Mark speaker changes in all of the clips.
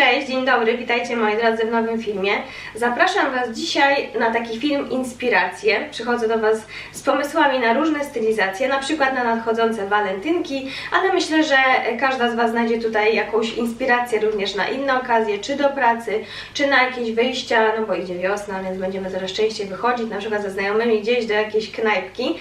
Speaker 1: Cześć, dzień dobry, witajcie moi drodzy w nowym filmie. Zapraszam Was dzisiaj na taki film Inspiracje. Przychodzę do Was z pomysłami na różne stylizacje, na przykład na nadchodzące walentynki, ale myślę, że każda z Was znajdzie tutaj jakąś inspirację również na inne okazje, czy do pracy, czy na jakieś wyjścia, no bo idzie wiosna, więc będziemy coraz częściej wychodzić, na przykład ze znajomymi gdzieś do jakiejś knajpki.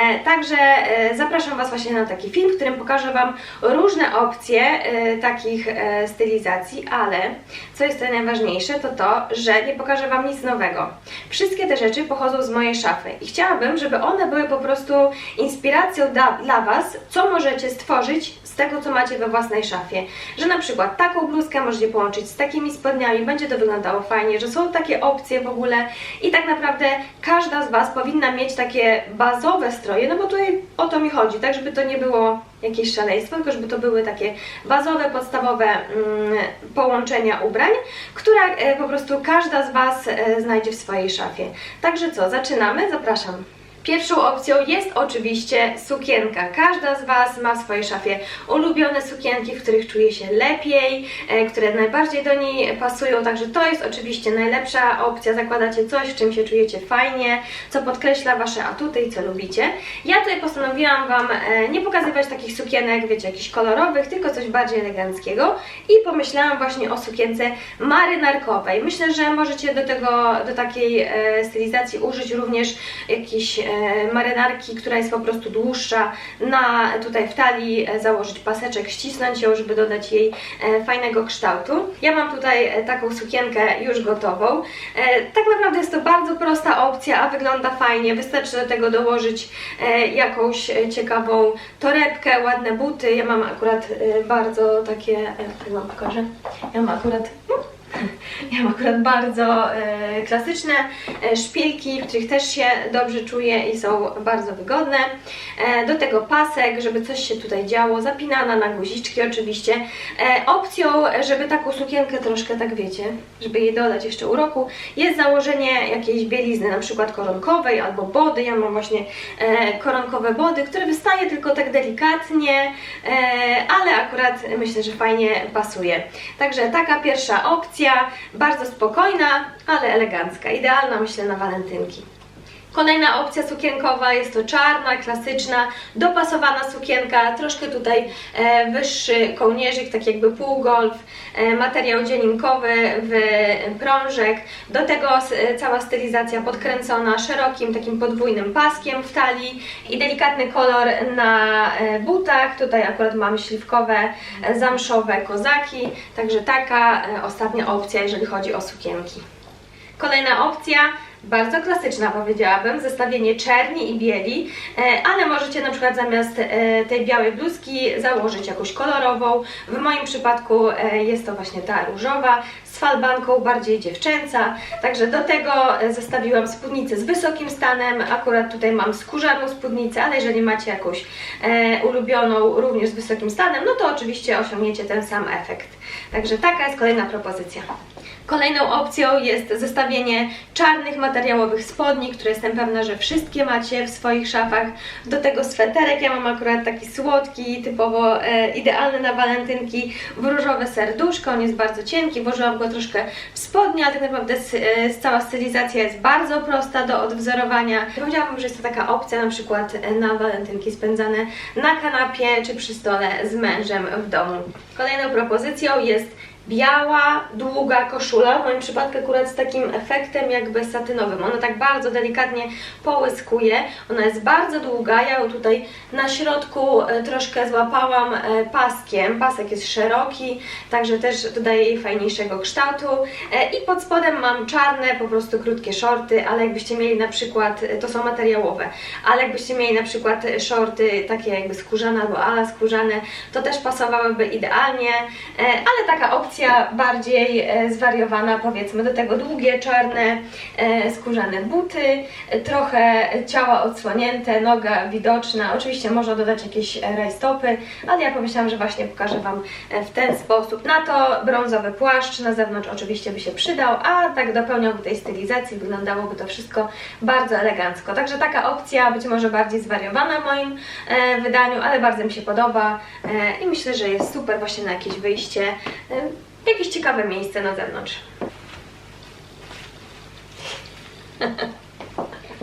Speaker 1: E, także e, zapraszam Was właśnie na taki film, w którym pokażę Wam różne opcje e, takich stylizacji, ale co jest tutaj najważniejsze, to to, że nie pokażę Wam nic nowego. Wszystkie te rzeczy pochodzą z mojej szafy i chciałabym, żeby one były po prostu inspiracją da, dla Was, co możecie stworzyć z tego, co macie we własnej szafie. Że na przykład taką bluzkę możecie połączyć z takimi spodniami, będzie to wyglądało fajnie, że są takie opcje w ogóle i tak naprawdę każda z Was powinna mieć takie bazowe stroje, no bo tutaj o to mi chodzi, tak żeby to nie było jakieś szaleństwo, tylko żeby to były takie bazowe, podstawowe mm, połączenia ubrań, które e, po prostu każda z Was e, znajdzie w swojej szafie. Także co, zaczynamy? Zapraszam. Pierwszą opcją jest oczywiście sukienka. Każda z Was ma w swojej szafie ulubione sukienki, w których czuje się lepiej, e, które najbardziej do niej pasują, także to jest oczywiście najlepsza opcja. Zakładacie coś, w czym się czujecie fajnie, co podkreśla Wasze atuty i co lubicie. Ja tutaj postanowiłam Wam e, nie pokazywać takich sukienek, wiecie, jakichś kolorowych, tylko coś bardziej eleganckiego i pomyślałam właśnie o sukience marynarkowej. Myślę, że możecie do tego, do takiej e, stylizacji użyć również jakiejś e, marynarki, która jest po prostu dłuższa, na tutaj w talii e, założyć paseczek, ścisnąć ją, żeby dodać jej e, fajnego kształtu. Ja mam tutaj e, taką sukienkę już gotową. E, tak naprawdę jest to bardzo prosta opcja, a wygląda fajnie. Wystarczy do tego dołożyć e, jakąś e, ciekawą torebkę, ładne buty. Ja mam akurat e, bardzo takie, e, tak Wam pokażę. Ja mam akurat ja mam akurat bardzo e, klasyczne e, szpilki, w których też się dobrze czuję i są bardzo wygodne. E, do tego pasek, żeby coś się tutaj działo, zapinana na guziczki oczywiście. Opcją, żeby taką sukienkę troszkę, tak wiecie, żeby jej dodać jeszcze uroku, jest założenie jakiejś bielizny, na przykład koronkowej albo body. Ja mam właśnie koronkowe body, które wystaje tylko tak delikatnie, ale akurat myślę, że fajnie pasuje. Także taka pierwsza opcja, bardzo spokojna, ale elegancka. Idealna myślę na walentynki. Kolejna opcja sukienkowa jest to czarna, klasyczna, dopasowana sukienka, troszkę tutaj e, wyższy kołnierzyk, tak jakby półgolf, e, materiał dzieninkowy w prążek, do tego e, cała stylizacja podkręcona szerokim takim podwójnym paskiem w talii i delikatny kolor na butach, tutaj akurat mam śliwkowe, zamszowe kozaki, także taka ostatnia opcja, jeżeli chodzi o sukienki. Kolejna opcja, bardzo klasyczna powiedziałabym, zestawienie czerni i bieli, e, ale możecie na przykład zamiast e, tej białej bluzki założyć jakąś kolorową. W moim przypadku e, jest to właśnie ta różowa z falbanką, bardziej dziewczęca. Także do tego zestawiłam spódnicę z wysokim stanem. Akurat tutaj mam skórzaną spódnicę, ale jeżeli macie jakąś ulubioną również z wysokim stanem, no to oczywiście osiągniecie ten sam efekt. Także taka jest kolejna propozycja. Kolejną opcją jest zestawienie czarnych materiałowych spodni, które jestem pewna, że wszystkie macie w swoich szafach. Do tego sweterek, ja mam akurat taki słodki, typowo e, idealny na walentynki, w różowe serduszko, on jest bardzo cienki, włożyłam go troszkę w spodnie, ale tak naprawdę e, cała stylizacja jest bardzo prosta do odwzorowania. Powiedziałabym, że jest to taka opcja na przykład e, na walentynki spędzane na kanapie czy przy stole z mężem w domu. Kolejną propozycją jest biała, długa koszula, w moim przypadku akurat z takim efektem jakby satynowym. Ona tak bardzo delikatnie połyskuje. Ona jest bardzo długa, ja ją tutaj na środku e, troszkę złapałam e, paskiem. Pasek jest szeroki, także też dodaje jej fajniejszego kształtu. E, I pod spodem mam czarne, po prostu krótkie shorty, ale jakbyście mieli na przykład, to są materiałowe, ale jakbyście mieli na przykład shorty takie jakby skórzane albo ala skórzane, to też pasowałyby idealnie, ale taka opcja bardziej e, zwariowana, powiedzmy, do tego długie, czarne, e, skórzane buty, trochę ciała odsłonięte, noga widoczna, oczywiście można dodać jakieś rajstopy, ale ja pomyślałam, że właśnie pokażę Wam e, w ten sposób. Na to brązowy płaszcz, na zewnątrz oczywiście by się przydał, a tak dopełniałby tej stylizacji, wyglądałoby to wszystko bardzo elegancko. Także taka opcja, być może bardziej zwariowana w moim wydaniu, ale bardzo mi się podoba i myślę, że jest super właśnie na jakieś wyjście. Jakieś ciekawe miejsce na zewnątrz.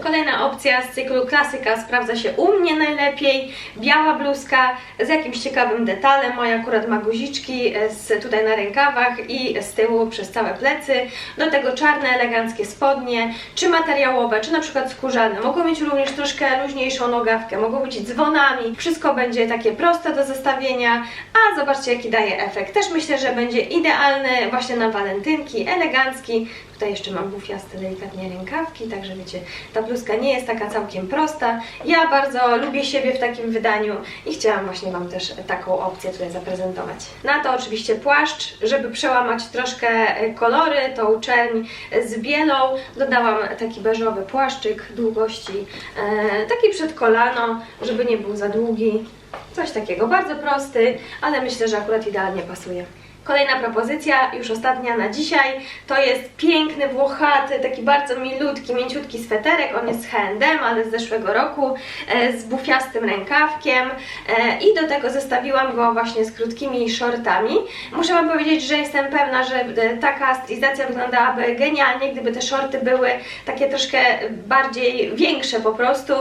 Speaker 1: Kolejna opcja z cyklu klasyka sprawdza się u mnie najlepiej. Biała bluzka z jakimś ciekawym detalem. Moja akurat ma guziczki e, z, tutaj na rękawach i z tyłu przez całe plecy. Do tego czarne, eleganckie spodnie, czy materiałowe, czy na przykład skórzane. Mogą mieć również troszkę luźniejszą nogawkę, mogą być dzwonami. Wszystko będzie takie proste do zestawienia, a zobaczcie jaki daje efekt. Też myślę, że będzie idealny właśnie na walentynki, elegancki. Tutaj jeszcze mam bufiaste delikatnie rękawki, także wiecie, ta bluzka nie jest taka całkiem prosta. Ja bardzo lubię siebie w takim wydaniu i chciałam właśnie Wam też taką opcję tutaj zaprezentować. Na to oczywiście płaszcz, żeby przełamać troszkę e, kolory, tą czerń z bielą. Dodałam taki beżowy płaszczyk długości, e, taki przed kolano, żeby nie był za długi. Coś takiego, bardzo prosty, ale myślę, że akurat idealnie pasuje. Kolejna propozycja, już ostatnia na dzisiaj, to jest piękny, włochaty, taki bardzo milutki, mięciutki sweterek. On jest H&M, ale z zeszłego roku, e, z bufiastym rękawkiem e, i do tego zestawiłam go właśnie z krótkimi shortami. Muszę Wam powiedzieć, że jestem pewna, że e, taka stylizacja wyglądałaby genialnie, gdyby te shorty były takie troszkę bardziej większe po prostu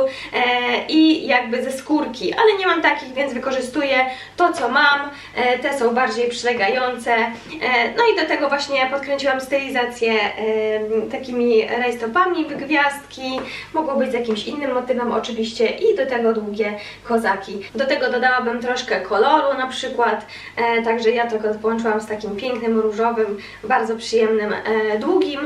Speaker 1: i jakby ze skórki, ale nie mam takich, więc wykorzystuję to, co mam. Te są bardziej przylegające. E, no i do tego właśnie podkręciłam stylizację takimi rajstopami w gwiazdki. Mogło być z jakimś innym motywem oczywiście i do tego długie kozaki. Do tego dodałabym troszkę koloru na przykład, e, także ja to połączyłam z takim pięknym, różowym, bardzo przyjemnym, e, długim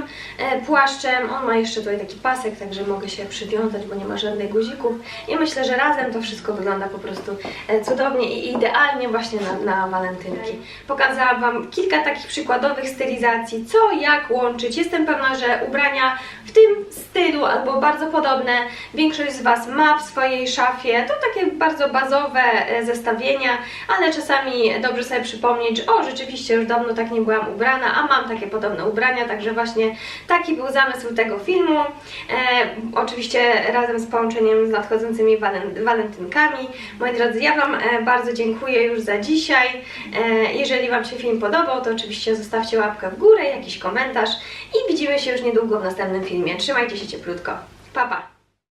Speaker 1: płaszczem. On ma jeszcze tutaj taki pasek, także mogę się przywiązać, bo nie ma żadnych guzików i myślę, że razem to wszystko wygląda po prostu cudownie i idealnie właśnie na, na walentynki. Pokazałam Wam kilka takich przykładowych stylizacji, co, jak łączyć. Jestem pewna, że ubrania w tym stylu albo bardzo podobne większość z Was ma w swojej szafie. To takie bardzo bazowe e, zestawienia, ale czasami dobrze sobie przypomnieć, że o, rzeczywiście już dawno tak nie byłam ubrana, a mam takie podobne ubrania, także właśnie taki był zamysł tego filmu. E, oczywiście razem z połączeniem z nadchodzącymi walent walentynkami. Moi drodzy, ja Wam e, bardzo dziękuję już za dzisiaj. E, jeżeli Wam się film podobał, to oczywiście zostawcie łapkę w górę, jakiś komentarz i widzimy się już niedługo w następnym filmie. Trzymajcie się cieplutko. Pa, pa!